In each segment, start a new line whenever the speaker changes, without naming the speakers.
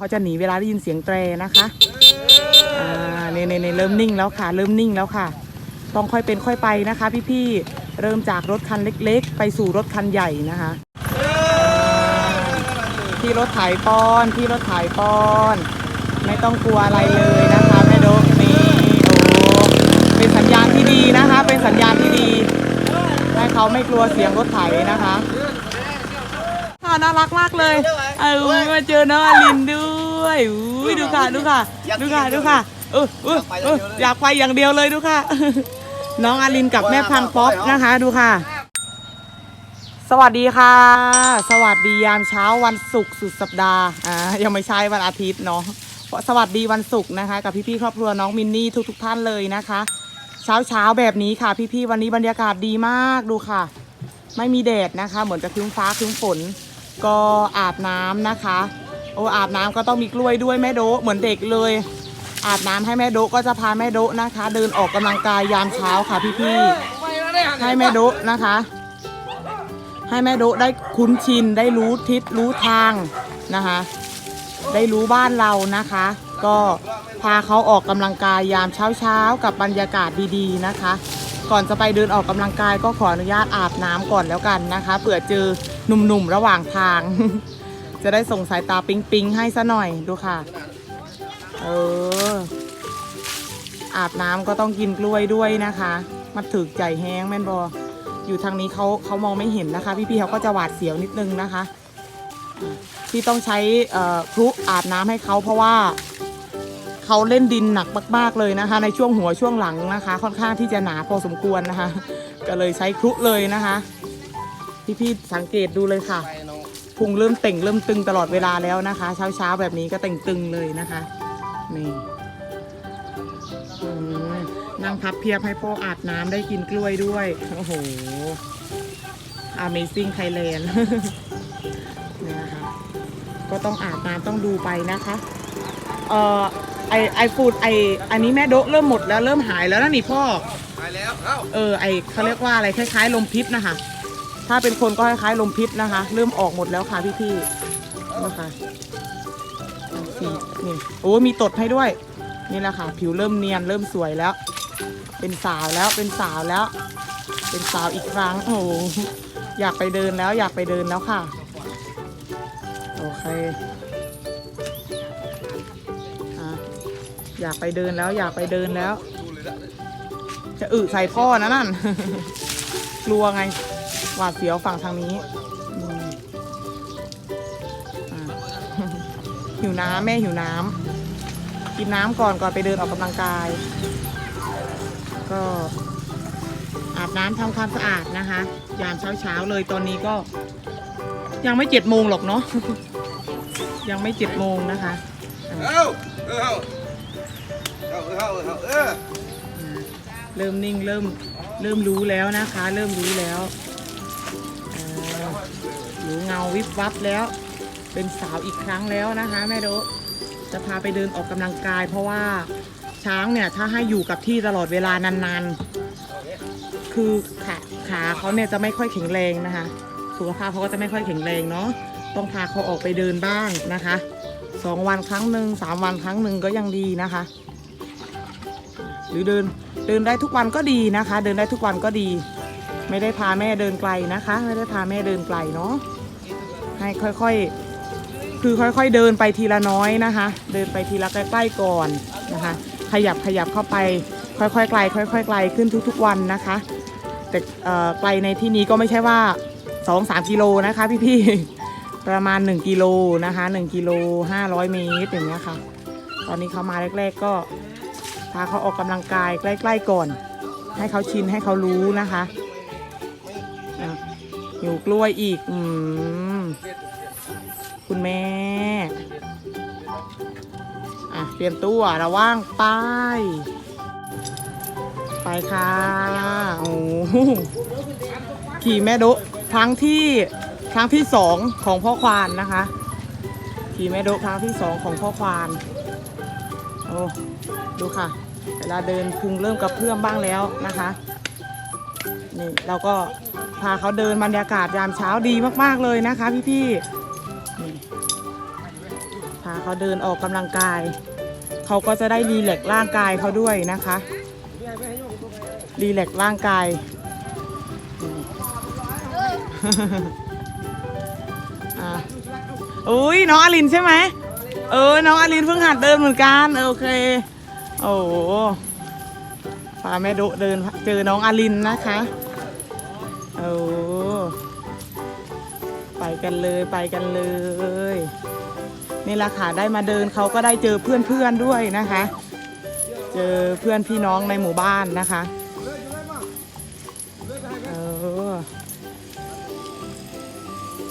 เขาจะหนีเวลาได้ยินเสียงแตรนะคะอ่าเนเนเเริ่มนิ่งแล้วค่ะ เริ่มนิ่งแล้วค่ะ ต้องค่อยเป็นค่อยไปนะคะ พี่ๆเริ่มจากรถคันเล็ก ๆ ไปสู่รถคันใหญ่นะคะที่รถไถปอนที่รถไถปอน ไม่ต้องกลัวอะไรเลยนะคะแม่โดกนี่โอ้เป็นสัญญาณที่ดีนะคะ เป็นสัญญาณที่ดีให้เขาไม่กลัวเสียงรถไถนะคะ ค่ะน่ารักมากเลยเออมาเจอน้องอลินด้วยอุ้ยดูค่ะดูค่ะ ดูค่ะดูค่ะเออเออเอออยากไปอย่างเดียวเลยดูค่ะ น้องอลินกับแม่พังป๊อปนะคะดูค่ะ สวัสดีค่ะ สวัสดียามเช้าวันศุกร์สุดสัปดาห์อ่ายังไม่ใช่วันอาทิตย์เนาะสวัสดีวันศุกร์นะคะ กับพี่ๆครอบครัวน้องมินนี่ทุกๆท่านเลยนะคะ เช้าเช้าๆแบบนี้ค่ะ พี่ๆวันนี้บรรยากาศดีมากดูค่ะ ไม่มีแดดนะคะ เหมือนจะครึ้มฟ้าครึ้มฝน ก็อาบน้ำนะคะ โอ้อาบน้ำก็ต้องมีกล้วยด้วยแม่โดะเหมือนเด็กเลย อาบน้ำให้แม่โดะก็จะพาแม่โดะนะคะ เดินออกกำลังกายยามเช้าค่ะพี่ๆให้แม่โดะนะคะ ให้แม่โดะได้คุ้นชินได้รู้ทิศรู้ทางนะคะ ได้รู้บ้านเรานะคะ ก็พาเขาออกกำลังกายยามเช้าเช้าๆกับบรรยากาศดีๆนะคะ ก่อนจะไปเดินออกกำลังกายก็ขออนุญาตอาบน้ำก่อนแล้วกันนะคะเผื่อเจอหนุ่มๆระหว่างทาง จะได้ส่งสายตาปิ๊งๆให้ซะหน่อยดูค่ะ เออ อาบน้ำก็ต้องกินกล้วยด้วยนะคะ มันถึกใจแห้งแม่นบออยู่ทางนี้เขาเขามองไม่เห็นนะคะ พี่ๆเขาก็จะหวาดเสียวนิดนึงนะคะ ที่ต้องใช้พลุอาบน้ำให้เขาเพราะว่า เขาเล่นดินหนักมาก ๆเลยนะคะ ในช่วงหัวช่วงหลังนะคะ ค่อนข้างที่จะหนาพอสมควรนะคะ ก็เลยใช้พลุเลยนะคะพี่ๆสังเกตดูเลยค่ะพุงเริ่มเต่งเริ่มตึงตลอดเวลาแล้วนะคะ เช้าๆแบบนี้ก็เต่งตึงเลยนะคะนี่นั่งพับเพียบให้พ่ออาบน้ำได้กินกล้วยด้วยโอ้โห Amazing Thailand เนี่ยนะคะก็ต้องอาบน้ำต้องดูไปนะคะ เอ่อ ไอไอฟูดไออันนี้แม่โดะเริ่มหมดแล้วเริ่มหายแล้วนะนี่พ่อ
ไปแล้วเอ้า
เออไอเขาเรียกว่าอะไรคล้ายๆลมพิษนะคะ ถ้าเป็นคนก็คล้ายๆลมพิษนะคะ เริ่มออกหมดแล้วค่ะพี่ๆนะคะอะสีนี่โอ้มีตดให้ด้วย นี่แหละค่ะ ผิวเริ่มเนียนเริ่มสวยแล้ว เป็นสาวแล้วเป็นสาวแล้ว เป็นสาวอีกครั้งโอ้โหอยากไปเดินแล้วอยากไปเดินแล้วค่ะ โอเค อยากไปเดินแล้วอยากไปเดินแล้ว จะอึใส่พ่อนะนั่นกลัวไง หวาดเสียวฝั่งทางนี้หิวน้ำแม่หิวน้ำกินน้ำก่อนก่อนไปเดินออกกำลังกาย ก็อาบน้ำทำความสะอาดนะคะ ยามเช้าเช้าๆเลยตอนนี้ก็ ยังไม่เจ็ดโมงหรอกเนาะยังไม่เจ็ดโมงนะคะ
เอ้าเอ้า เอ้าเอ้าเอ้าเออ
เริ่มนิ่งเริ่มเริ่มรู้แล้วนะคะ เริ่มรู้แล้วอ่ารู้เงาวิบวับแล้ว เป็นสาวอีกครั้งแล้วนะคะ แม่โดะจะพาไปเดินออกกำลังกาย เพราะว่าช้างเนี่ยถ้าให้อยู่กับที่ตลอดเวลานานๆ คือขาขาเขาเนี่ยจะไม่ค่อยแข็งแรงนะคะ สุขภาพเขาก็จะไม่ค่อยแข็งแรงเนาะต้องพาเขาออกไปเดินบ้างนะคะสองวันครั้งหนึ่งสามวันครั้งหนึ่งก็ยังดีนะคะ หรือเดินเดินได้ทุกวันก็ดีนะคะ เดินได้ทุกวันก็ดี ไม่ได้พาแม่เดินไกลนะคะ ไม่ได้พาแม่เดินไกลเนาะให้ค่อยๆ คือค่อยๆเดินไปทีละน้อยนะคะ เดินไปทีละใกล้ๆก่อนนะคะ ขยับขยับเข้าไปค่อยๆไกลค่อยๆไกลขึ้นทุกๆวันนะคะ แต่ไกลในที่นี้ก็ไม่ใช่ว่า 2-3กิโลนะคะพี่ๆประมาณ 1กิโลนะคะ1กิโล500 เมตรอย่างเงี้ยค่ะ ตอนนี้เขามาแรกๆก็ พาเขาออกกำลังกายใกล้ ๆ ก่อน ให้เขาชินให้เขารู้นะคะอะหิวกล้วยอีก อืม คุณแม่ อะ เตรียมตัวระว่างไป ไปค่ะ โอ้ขี่แม่ดะครั้งที่ครั้งที่สองของพ่อควานนะคะ ขี่แม่ดะครั้งที่สองของพ่อควาน โอ้ ดูค่ะ เวลาเดินพุงเริ่มกระเพื่อมบ้างแล้วนะคะ นี่เราก็พาเขาเดินบรรยากาศยามเช้าดีมากๆเลยนะคะ พี่ๆนี่พาเขาเดินออกกำลังกาย เขาก็จะได้รีแลกร่างกายเขาด้วยนะคะ รีแลกร่างกายอุ้ยน้องอลินใช่ไหม เออ น้องอลินเพิ่งหัดเดินเหมือนกัน โอเค โอ้โหพาแม่โดะเดินเจอน้องอลินนะคะโอ้ไปกันเลยไปกันเลย นี่ละค่ะได้มาเดินเขาก็ได้เจอเพื่อนๆด้วยนะคะ เจอเพื่อนพี่น้องในหมู่บ้านนะคะเออ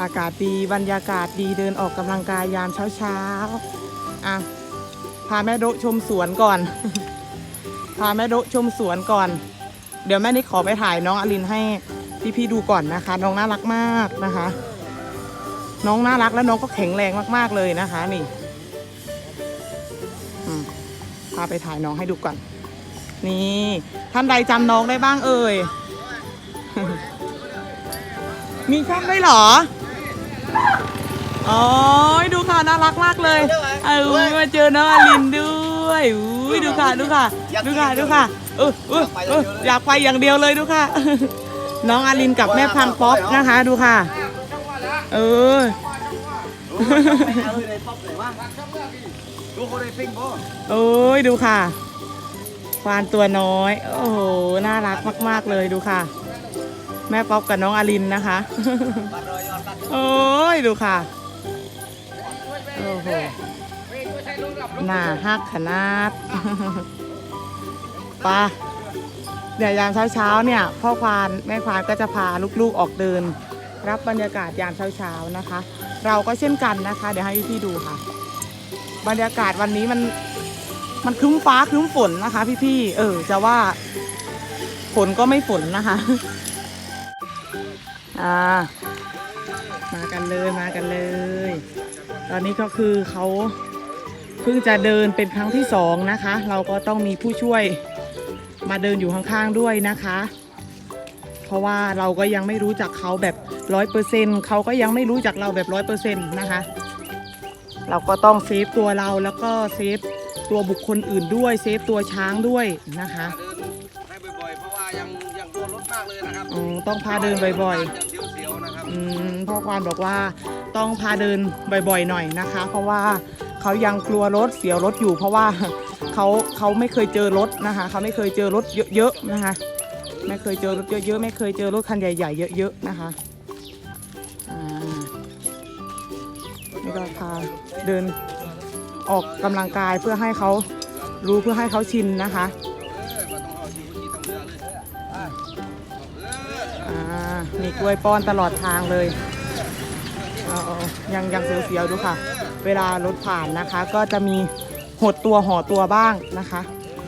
อากาศดีบรรยากาศดีเดินออกกำลังกายยามเช้าๆอะ พาแม่โดชมสวนก่อน พาแม่โดชมสวนก่อน เดี๋ยวแม่นิดขอไปถ่ายน้องอลินให้พี่ๆดูก่อนนะคะ น้องน่ารักมากนะคะ น้องน่ารักและน้องก็แข็งแรงมากๆเลยนะคะ นี่พาไปถ่ายน้องให้ดูก่อน นี่ ท่านใดจำน้องได้บ้างเอ่ย มีช่องด้วยเหรอ อ๋อดูค่ะน่ารักมากเลยเออมาเจอน้องอลินด้วยอุ้ยดูค่ะดูค่ะดูค่ะดูค่ะเออเออเอออยากไปอย่างเดียวเลยดูค่ะ น้องอลินกับแม่พังป๊อปนะคะดูค่ะ เออ
ดูเขาได้ปิ้งบ่
โอ้ยดูค่ะควานตัวน้อย โอ้โห น่ารักมาก ๆ เลยดูค่ะ แม่ป๊อปกับน้องอลินนะคะ โอ้ยดูค่ะ โอ้โหน่าฮักขนาดปะเดี๋ยวยามเช้าๆเนี่ยพ่อควานแม่ควานก็จะพาลูกๆออกเดิน รับบรรยากาศยามเช้าๆนะคะ เราก็เช่นกันนะคะ เดี๋ยวให้พี่ๆดูค่ะ บรรยากาศวันนี้มันมันครึ้มฟ้าครึ้มฝนนะคะ พี่ๆเออ จะว่าฝนก็ไม่ฝนนะคะอ่ามากันเลยมากันเลย ตอนนี้ก็คือเขาเพิ่งจะเดินเป็นครั้งที่สองนะคะ เราก็ต้องมีผู้ช่วยมาเดินอยู่ข้างๆด้วยนะคะ เพราะว่าเราก็ยังไม่รู้จักเขาแบบร้อยเปอร์เซ็นเขาก็ยังไม่รู้จักเราแบบร้อยเปอร์เซ็นต์นะคะ เราก็ต้องเซฟตัวเราแล้วก็เซฟตัวบุคคลอื่นด้วยเซฟตัวช้างด้วยนะคะ
เดินให้บ่อยๆเพราะว่ายังยังกลัวรถมากเลยนะครับ
อืมต้องพาเดินบ่อย
ๆยังเสียวๆนะครับ
ๆอืมพ่อควานบอกว่า ต้องพาเดินบ่อยๆหน่อยนะคะ เพราะว่าเขายังกลัวรถเสียวรถอยู่ เพราะว่าเขาเขาไม่เคยเจอรถนะคะเขาไม่เคยเจอรถเยอะๆนะคะ ไม่เคยเจอรถเยอะๆไม่เคยเจอรถคันใหญ่ ๆ เยอะๆนะคะอ่านี่ก็พาเดินออกกำลังกายเพื่อให้เขารู้เพื่อให้เขาชินนะคะ
อ่า
มีกล้วยป้อนตลอดทางเลย ยังยังเสียวๆดูค่ะ เวลารถผ่านนะคะ ก็จะมีหดตัวห่อตัวบ้างนะคะ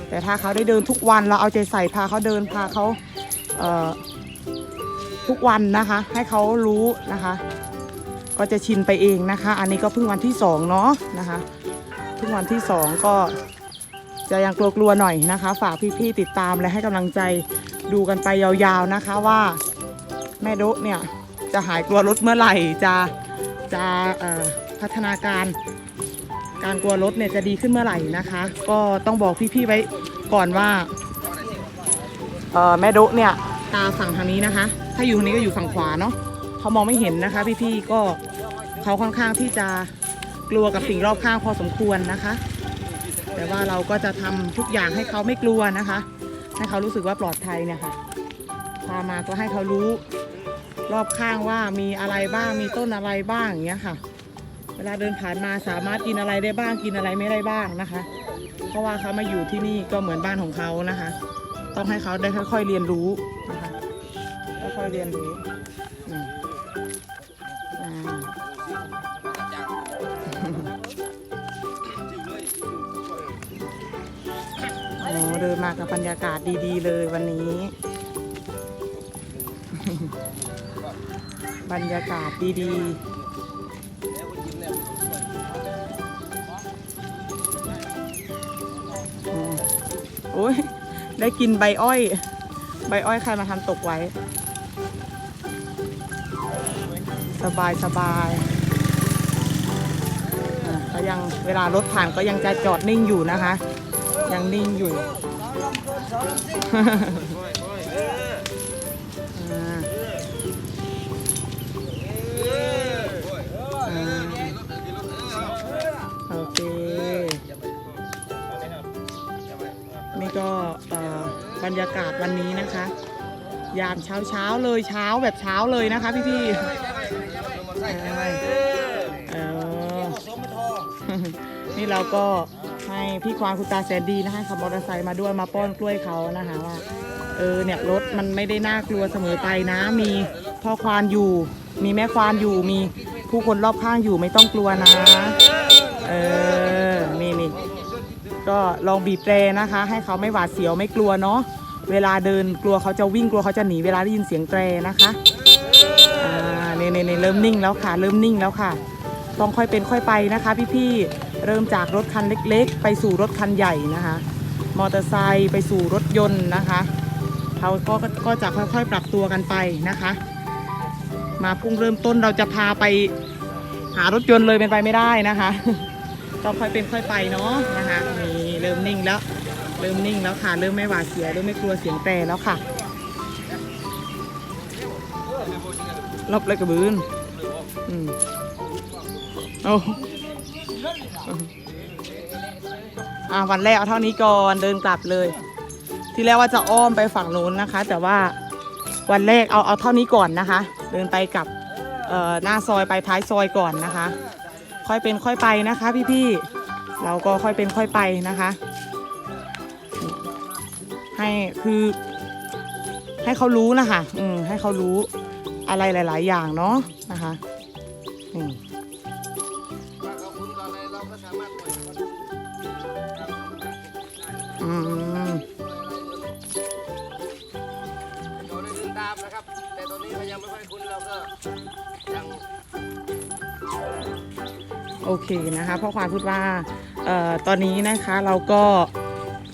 แต่ถ้าเขาได้เดินทุกวันเราเอาใจใส่พาเขาเดินพาเขาเทุกวันนะคะ ให้เขารู้นะคะ ก็จะชินไปเองนะคะ อันนี้ก็เพิ่งวันที่สองเนาะนะคะเพิ่งวันที่สองก็จะยังกลัวๆหน่อยนะคะ ฝากพี่ๆติดตามและให้กำลังใจดูกันไปยาวๆนะคะว่าแม่โดะเนี่ยจะหายกลัวรถเมื่อไหร่จะ จะพัฒนาการการกลัวรถเนี่ยจะดีขึ้นเมื่อไหร่นะคะ ก็ต้องบอกพี่ๆไว้ก่อนว่าเอ่อแม่ดะเนี่ยตาฝั่งทางนี้นะคะ ถ้าอยู่ทางนี้ก็อยู่ฝั่งขวาเนาะเขามองไม่เห็นนะคะ พี่ๆก็เขาค่อนข้างที่จะกลัวกับสิ่งรอบข้างพอสมควรนะคะ แต่ว่าเราก็จะทำทุกอย่างให้เขาไม่กลัวนะคะ ให้เขารู้สึกว่าปลอดภัยเนี่ยค่ะพามาก็ให้เขารู้ รอบข้างว่ามีอะไรบ้างมีต้นอะไรบ้างอย่างเงี้ยค่ะ เวลาเดินผ่านมาสามารถกินอะไรได้บ้างกินอะไรไม่ได้บ้างนะคะ เพราะว่าเขามาอยู่ที่นี่ก็เหมือนบ้านของเขานะคะ ต้องให้เขาได้ค่อย ๆเรียนรู้นะคะค่อยๆเรียนรู้โอ้เดินมากับบรรยากาศดี ๆ เลยวันนี้ บรรยากาศดีๆโอ้ย ได้กินใบอ้อย ใบอ้อยใครมาทำตกไว้ สบายสบายอะก็ยังเวลารถผ่านก็ยังจะจอดนิ่งอยู่นะคะ ยังนิ่งอยู่ ก็บรรยากาศวันนี้นะคะ ยามเช้าเช้าเลยเช้าแบบเช้าเลยนะคะพี่พี่ๆนี่เราก็ให้พี่ควานคุณตาแสนดีนะคะขับมอเตอร์ไซค์มาด้วยมาป้อนกล้วยเขานะคะว่าเออเนี่ยรถมันไม่ได้น่ากลัวเสมอไปนะมีพ่อควานอยู่ มีแม่ควานอยู่มีผู้คนรอบข้างอยู่ไม่ต้องกลัวนะ เออ ก็ลองบีบแตรนะคะ ให้เขาไม่หวาดเสียวไม่กลัวเนาะเวลาเดินกลัวเขาจะวิ่งกลัวเขาจะหนีเวลาได้ยินเสียงแตรนะคะอ่าเนเนเนี่ยเริ่มนิ่งแล้วค่ะ เริ่มนิ่งแล้วค่ะ ต้องค่อยเป็นค่อยไปนะคะ พี่ๆเริ่มจากรถคันเล็ก ๆ ไปสู่รถคันใหญ่นะคะ มอเตอร์ไซค์ไปสู่รถยนต์นะคะเขาก็ก็จะค่อยๆ ปรับตัวกันไปนะคะ มาพุ่งเริ่มต้นเราจะพาไปหารถยนต์เลยเป็นไปไม่ได้นะคะ ต้องค่อยเป็นค่อยไปเนาะนะคะนี่ เริ่มนิ่งแล้ว เริ่มนิ่งแล้วค่ะ เริ่มไม่หวาดเสียวเริ่มไม่กลัวเสียงแตรแล้วค่ะรอบเลยกระบืนอืมโอ้อ่าวันแรกเอาเท่านี้ก่อนเดินกลับเลย ที่แรกว่าจะอ้อมไปฝั่งนู้นนะคะ แต่ว่าวันแรกเอาเอาเท่านี้ก่อนนะคะ เดินไปกับเอ่อหน้าซอยไปท้ายซอยก่อนนะคะ ค่อยเป็นค่อยไปนะคะพี่ๆ เราก็ค่อยเป็นค่อยไปนะคะ ให้คือ ให้เขารู้นะคะอืมให้เขารู้อะไรหลาย ๆ อย่างเนาะนะคะ
นกับอะไรเราก็สามารถปล่อื
ม
เราได้เดินตามนะครับ แต่ตอนนี้เขายังไม่ค่อยคุ้นเราก็ยัง
โอเคนะคะพ่อควานพูดว่า ตอนนี้นะคะเราก็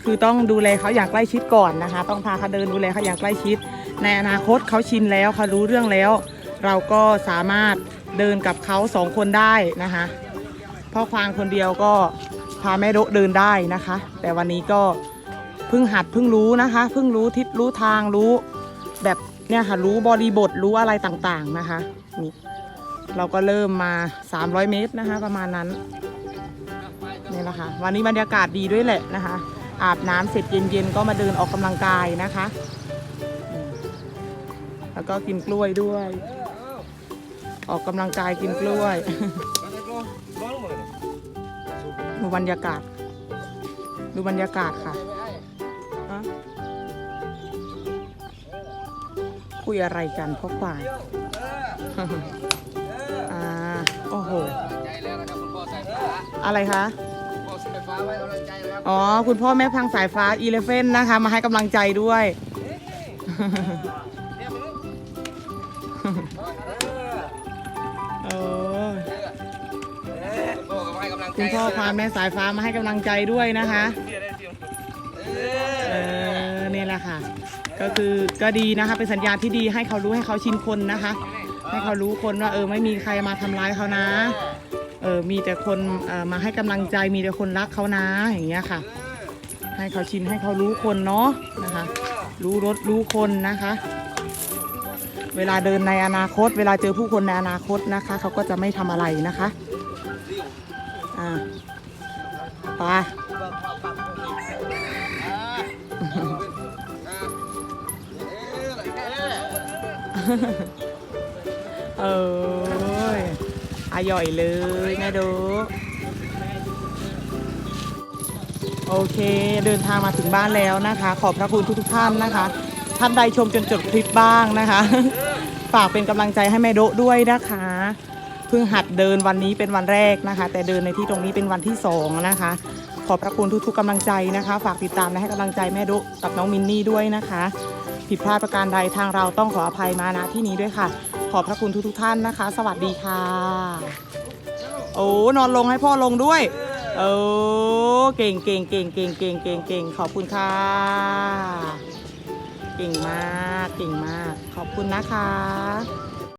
คือต้องดูแลเขาอย่างใกล้ชิดก่อนนะคะ ต้องพาเขาเดินดูแลเขาอย่างใกล้ชิด ในอนาคตเขาชินแล้วเขารู้เรื่องแล้ว เราก็สามารถเดินกับเขาสองคนได้นะคะพ่อควานคนเดียวก็พาแม่โดเดินได้นะคะ แต่วันนี้ก็เพิ่งหัดเพิ่งรู้นะคะเพิ่งรู้ทิศรู้ทางรู้แบบเนี่ยค่ะรู้บริบทรู้อะไรต่างๆนะคะนี่เราก็เริ่มมา 300 เมตรนะคะ ประมาณนั้น นี่แหละค่ะวันนี้บรรยากาศดีด้วยแหละนะคะ อาบน้ำเสร็จเย็นๆก็มาเดินออกกำลังกายนะคะอืมแล้วก็กินกล้วยด้วย ออกกำลังกายกินกล้วยดูบรรยากาศ ดูบรรยากาศค่ะฮะคุยอะไรกันพ่อควายอ่า โอ้โห
ใจแล้วนะครับคุณพ่อสายฟ้า
อะไรคะ
พ่อสายฟ้า ไว้กำลังใจนะครับ
อ๋อ คุณพ่อแม่พังสายฟ้าอีเลฟเฟนนะคะ มาให้กำลังใจด้วย
เนี่ยมึง
โอ้
คุณพ่อก็ให้กำลังใจ
คุณพ่อพาแม่สายฟ้ามาให้กำลังใจด้วยนะคะ เออนี่แหละค่ะ ก็คือก็ดีนะคะ เป็นสัญญาณที่ดีให้เขารู้ให้เขาชินคนนะคะ ให้เขารู้คนว่าเออไม่มีใครมาทำร้ายเขานะ เออมีแต่คนออมาให้กำลังใจมีแต่คนรักเขานะอย่างเงี้ยค่ะ ให้เขาชินให้เขารู้คนเนาะนะคะ รู้รถรู้คนนะคะ เวลาเดินในอนาคต เวลาเจอผู้คนในอนาคตนะคะเขาก็จะไม่ทำอะไรนะคะอ่าไปเออ อร่อยเลยแม่ดู โอเคเดินทางมาถึงบ้านแล้วนะคะ ขอบพระคุณทุกๆท่านนะคะ ท่านใดชมจนจบคลิปบ้างนะคะ ฝากเป็นกำลังใจให้แม่โดด้วยนะคะเพิ่งหัดเดินวันนี้เป็นวันแรกนะคะ แต่เดินในที่ตรงนี้เป็นวันที่สองนะคะ ขอบพระคุณทุกๆกำลังใจนะคะ ฝากติดตามและให้กำลังใจแม่โดกับน้องมินนี่ด้วยนะคะผิดพลาดประการใดทางเราต้องขออภัยมาณที่นี้ด้วยค่ะ ขอบพระคุณทุกๆท่านนะคะ สวัสดีค่ะ โอ้นอนลงให้พ่อลงด้วยโอ้เก่งเก่งเก่งเก่งเก่งเก่งเก่งขอบคุณค่ะ เก่งมากเก่งมาก ขอบคุณนะคะ